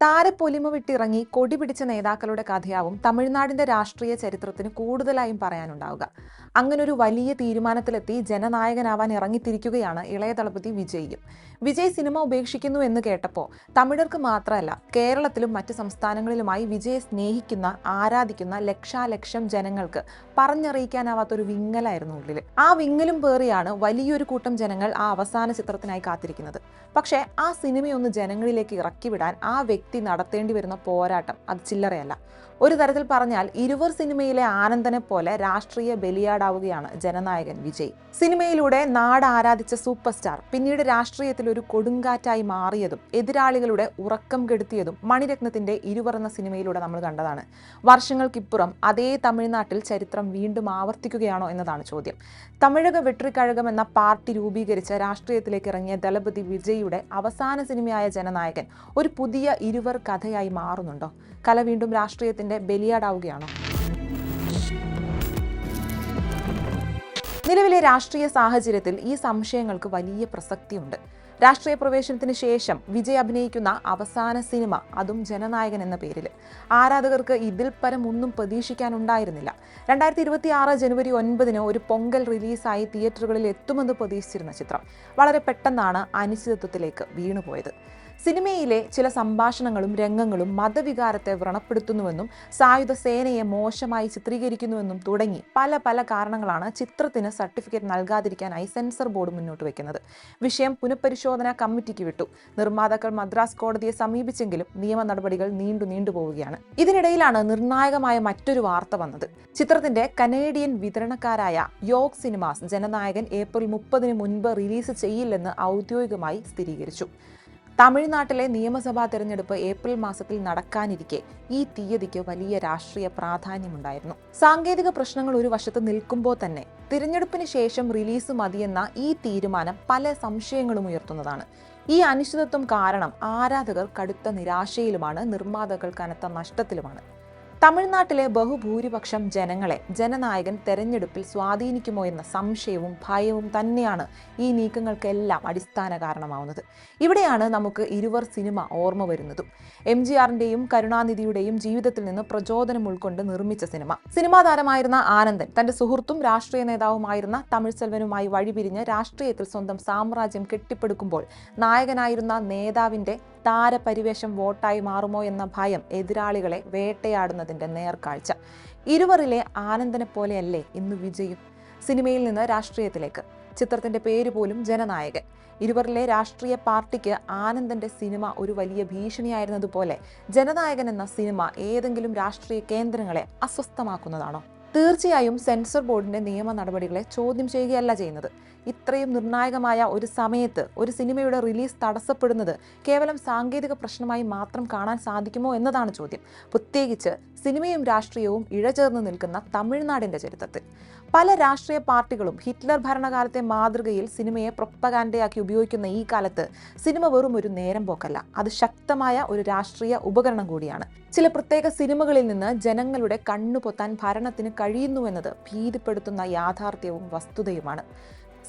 താരപ്പൊലിമ വിട്ടിറങ്ങി കൊടി പിടിച്ച നേതാക്കളുടെ കഥയാവും തമിഴ്നാടിന്റെ രാഷ്ട്രീയ ചരിത്രത്തിന് കൂടുതലായും പറയാനുണ്ടാവുക. അങ്ങനൊരു വലിയ തീരുമാനത്തിലെത്തി ജനനായകനാവാൻ ഇറങ്ങിത്തിരിക്കുകയാണ് ഇളയ തളപതി വിജയും വിജയ് സിനിമ ഉപേക്ഷിക്കുന്നു എന്ന് കേട്ടപ്പോൾ തമിഴർക്ക് മാത്രമല്ല കേരളത്തിലും മറ്റ് സംസ്ഥാനങ്ങളിലുമായി വിജയെ സ്നേഹിക്കുന്ന ആരാധിക്കുന്ന ലക്ഷാലക്ഷം ജനങ്ങൾക്ക് പറഞ്ഞറിയിക്കാനാവാത്തൊരു വിങ്ങലായിരുന്നു ഉള്ളിൽ ആ വിങ്ങലും പേറിയാണ് വലിയൊരു കൂട്ടം ജനങ്ങൾ ആ അവസാന ചിത്രത്തിനായി കാത്തിരിക്കുന്നത്. പക്ഷേ ആ സിനിമയൊന്ന് ജനങ്ങളിലേക്ക് ഇറക്കിവിടാൻ ആ വ്യക്തി നടത്തേണ്ടി വരുന്ന പോരാട്ടം അത് ചില്ലറയല്ല. ഒരു തരത്തിൽ പറഞ്ഞാൽ ഇരുവർ സിനിമയിലെ ആനന്ദനെ പോലെ രാഷ്ട്രീയ ബലിയാടാവുകയാണ് ജനനായകൻ വിജയ്. സിനിമയിലൂടെ നാട് ആരാധിച്ച സൂപ്പർ സ്റ്റാർ പിന്നീട് രാഷ്ട്രീയത്തിൽ ഒരു കൊടുങ്കാറ്റായി മാറിയതും എതിരാളികളുടെ ഉറക്കം കെടുത്തിയതും മണിരത്നത്തിന്റെ ഇരുവർ എന്ന സിനിമയിലൂടെ നമ്മൾ കണ്ടതാണ്. വർഷങ്ങൾക്കിപ്പുറം അതേ തമിഴ്നാട്ടിൽ ചരിത്രം വീണ്ടും ആവർത്തിക്കുകയാണോ എന്നതാണ് ചോദ്യം. തമിഴക വെട്രിക്കഴകം എന്ന പാർട്ടി രൂപീകരിച്ച രാഷ്ട്രീയത്തിലേക്ക് ഇറങ്ങിയ ദളപതി വിജയുടെ അവസാന സിനിമയായ ജനനായകൻ ഒരു പുതിയ ഇരുവർ കഥയായി മാറുന്നുണ്ടോ? കല വീണ്ടും രാഷ്ട്രീയത്തിന്റെ ബലിയാടാവുകയാണോ? നിലവിലെ രാഷ്ട്രീയ സാഹചര്യത്തിൽ ഈ സംശയങ്ങൾക്ക് വലിയ പ്രസക്തിയുണ്ട്. രാഷ്ട്രീയ പ്രവേശനത്തിന് ശേഷം വിജയ് അഭിനയിക്കുന്ന അവസാന സിനിമ അതും ജനനായകൻ എന്ന പേരിൽ ആരാധകർക്ക് ഇതിൽ പരം ഒന്നും പ്രതീക്ഷിക്കാനുണ്ടായിരുന്നില്ല. രണ്ടായിരത്തി ഇരുപത്തി ആറ് ജനുവരി ഒൻപതിന് ഒരു പൊങ്കൽ റിലീസായി തിയേറ്ററുകളിൽ എത്തുമെന്ന് പ്രതീക്ഷിച്ചിരുന്ന ചിത്രം വളരെ പെട്ടെന്നാണ് അനിശ്ചിതത്വത്തിലേക്ക് വീണുപോയത്. സിനിമയിലെ ചില സംഭാഷണങ്ങളും രംഗങ്ങളും മതവികാരത്തെ വ്രണപ്പെടുത്തുന്നുവെന്നും സായുധ സേനയെ മോശമായി ചിത്രീകരിക്കുന്നുവെന്നും തുടങ്ങി പല പല കാരണങ്ങളാണ് ചിത്രത്തിന് സർട്ടിഫിക്കറ്റ് നൽകാതിരിക്കാനായി സെൻസർ ബോർഡ് മുന്നോട്ട് വയ്ക്കുന്നത് വിഷയം പുനഃപരിശോധനാ കമ്മിറ്റിക്ക് വിട്ടു. നിർമ്മാതാക്കൾ മദ്രാസ് കോടതിയെ സമീപിച്ചെങ്കിലും നിയമ നടപടികൾ നീണ്ടു നീണ്ടുപോവുകയാണ് ഇതിനിടയിലാണ് നിർണായകമായ മറ്റൊരു വാർത്ത വന്നത്. ചിത്രത്തിന്റെ കനേഡിയൻ വിതരണക്കാരായ യോഗ് സിനിമാസ് ജനനായകൻ ഏപ്രിൽ മുപ്പതിന് മുൻപ് റിലീസ് ചെയ്യില്ലെന്ന് ഔദ്യോഗികമായി സ്ഥിരീകരിച്ചു. തമിഴ്നാട്ടിലെ നിയമസഭാ തെരഞ്ഞെടുപ്പ് ഏപ്രിൽ മാസത്തിൽ നടക്കാനിരിക്കെ ഈ തീയതിക്ക് വലിയ രാഷ്ട്രീയ പ്രാധാന്യമുണ്ടായിരുന്നു. സാങ്കേതിക പ്രശ്നങ്ങൾ ഒരു വശത്ത് നിൽക്കുമ്പോൾ തന്നെ തിരഞ്ഞെടുപ്പിന് ശേഷം റിലീസ് മതിയെന്ന ഈ തീരുമാനം പല സംശയങ്ങളും ഉയർത്തുന്നതാണ്. ഈ അനിശ്ചിതത്വം കാരണം ആരാധകർ കടുത്ത നിരാശയിലുമാണ് നിർമ്മാതാക്കൾ കനത്ത നഷ്ടത്തിലുമാണ്. തമിഴ്നാട്ടിലെ ബഹുഭൂരിപക്ഷം ജനങ്ങളെ ജനനായകൻ തെരഞ്ഞെടുപ്പിൽ സ്വാധീനിക്കുമോ എന്ന സംശയവും ഭയവും തന്നെയാണ് ഈ നീക്കങ്ങൾക്കെല്ലാം അടിസ്ഥാന കാരണമാവുന്നത്. ഇവിടെയാണ് നമുക്ക് ഇരുവർ സിനിമ ഓർമ്മ വരുന്നതും. എം ജി ആറിന്റെയും കരുണാനിധിയുടെയും ജീവിതത്തിൽ നിന്ന് പ്രചോദനം ഉൾക്കൊണ്ട് നിർമ്മിച്ച സിനിമ. സിനിമാ താരമായിരുന്ന ആനന്ദൻ തന്റെ സുഹൃത്തും രാഷ്ട്രീയ നേതാവുമായിരുന്ന തമിഴ് സെൽവനുമായി വഴിപിരിഞ്ഞ് രാഷ്ട്രീയത്തിൽ സ്വന്തം സാമ്രാജ്യം കെട്ടിപ്പടുക്കുമ്പോൾ നായകനായിരുന്ന നേതാവിന്റെ താരപരിവേഷം വോട്ടായി മാറുമോ എന്ന ഭയം എതിരാളികളെ വേട്ടയാടുന്നതിന്റെ നേർക്കാഴ്ച. ഇരുവറിലെ ആനന്ദനെ പോലെയല്ലേ ഇന്ന് വിജയും? സിനിമയിൽ നിന്ന് രാഷ്ട്രീയത്തിലേക്ക്. ചിത്രത്തിന്റെ പേര് പോലും ജനനായകൻ. ഇരുവരിലെ രാഷ്ട്രീയ പാർട്ടിക്ക് ആനന്ദന്റെ സിനിമ ഒരു വലിയ ഭീഷണിയായിരുന്നതുപോലെ ജനനായകൻ എന്ന സിനിമ ഏതെങ്കിലും രാഷ്ട്രീയ കേന്ദ്രങ്ങളെ അസ്വസ്ഥമാക്കുന്നതാണോ? തീർച്ചയായും സെൻസർ ബോർഡിന്റെ നിയമ നടപടികളെ ചോദ്യം ചെയ്യുകയല്ല ചെയ്യുന്നത്. ഇത്രയും നിർണായകമായ ഒരു സമയത്ത് ഒരു സിനിമയുടെ റിലീസ് തടസ്സപ്പെടുന്നത് കേവലം സാങ്കേതിക പ്രശ്നമായി മാത്രം കാണാൻ സാധിക്കുമോ എന്നതാണ് ചോദ്യം. പ്രത്യേകിച്ച് സിനിമയും രാഷ്ട്രീയവും ഇഴചേർന്ന് നിൽക്കുന്ന തമിഴ്നാടിന്റെ ചരിത്രത്തിൽ. പല രാഷ്ട്രീയ പാർട്ടികളും ഹിറ്റ്ലർ ഭരണകാലത്തെ മാതൃകയിൽ സിനിമയെ പ്രൊപ്പകാൻഡയാക്കി ഉപയോഗിക്കുന്ന ഈ കാലത്ത് സിനിമ വെറും ഒരു നേരം പോക്കല്ല. അത് ശക്തമായ ഒരു രാഷ്ട്രീയ ഉപകരണം കൂടിയാണ്. ചില പ്രത്യേക സിനിമകളിൽ നിന്ന് ജനങ്ങളുടെ കണ്ണു പൊത്താൻ ഭരണത്തിന് കഴിയുന്നുവെന്നത് ഭീതിപ്പെടുത്തുന്ന യാഥാർത്ഥ്യവും വസ്തുതയുമാണ്.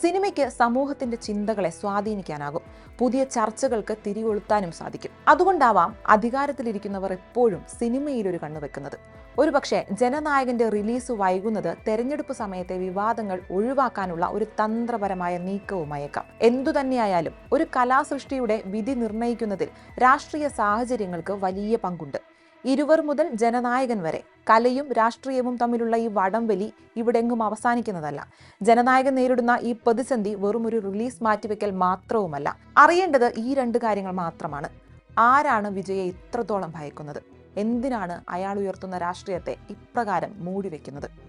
സിനിമയ്ക്ക് സമൂഹത്തിന്റെ ചിന്തകളെ സ്വാധീനിക്കാനാകും. പുതിയ ചർച്ചകൾക്ക് തിരികൊളുത്താനും സാധിക്കും. അതുകൊണ്ടാവാം അധികാരത്തിലിരിക്കുന്നവർ എപ്പോഴും സിനിമയിലൊരു കണ്ണു വെക്കുന്നത് ഒരുപക്ഷെ ജനനായകന്റെ റിലീസ് വൈകുന്നത് തെരഞ്ഞെടുപ്പ് സമയത്തെ വിവാദങ്ങൾ ഒഴിവാക്കാനുള്ള ഒരു തന്ത്രപരമായ നീക്കവുമായേക്കാം. എന്തുതന്നെയായാലും ഒരു കലാസൃഷ്ടിയുടെ വിധി നിർണയിക്കുന്നതിൽ രാഷ്ട്രീയ സാഹചര്യങ്ങൾക്ക് വലിയ പങ്കുണ്ട്. ഇരുവർ മുതൽ ജനനായകൻ വരെ. കലയും രാഷ്ട്രീയവും തമ്മിലുള്ള ഈ വടംവലി ഇവിടെങ്ങും അവസാനിക്കുന്നതല്ല. ജനനായകൻ നേരിടുന്ന ഈ പ്രതിസന്ധി വെറും ഒരു റിലീസ് മാറ്റിവെക്കൽ മാത്രവുമല്ല. അറിയേണ്ടത് ഈ രണ്ട് കാര്യങ്ങൾ മാത്രമാണ്. ആരാണ് വിജയെ ഇത്രത്തോളം ഭയക്കുന്നത്? എന്തിനാണ് അയാൾ ഉയർത്തുന്ന രാഷ്ട്രീയത്തെ ഇപ്രകാരം മൂടിവെക്കുന്നത്?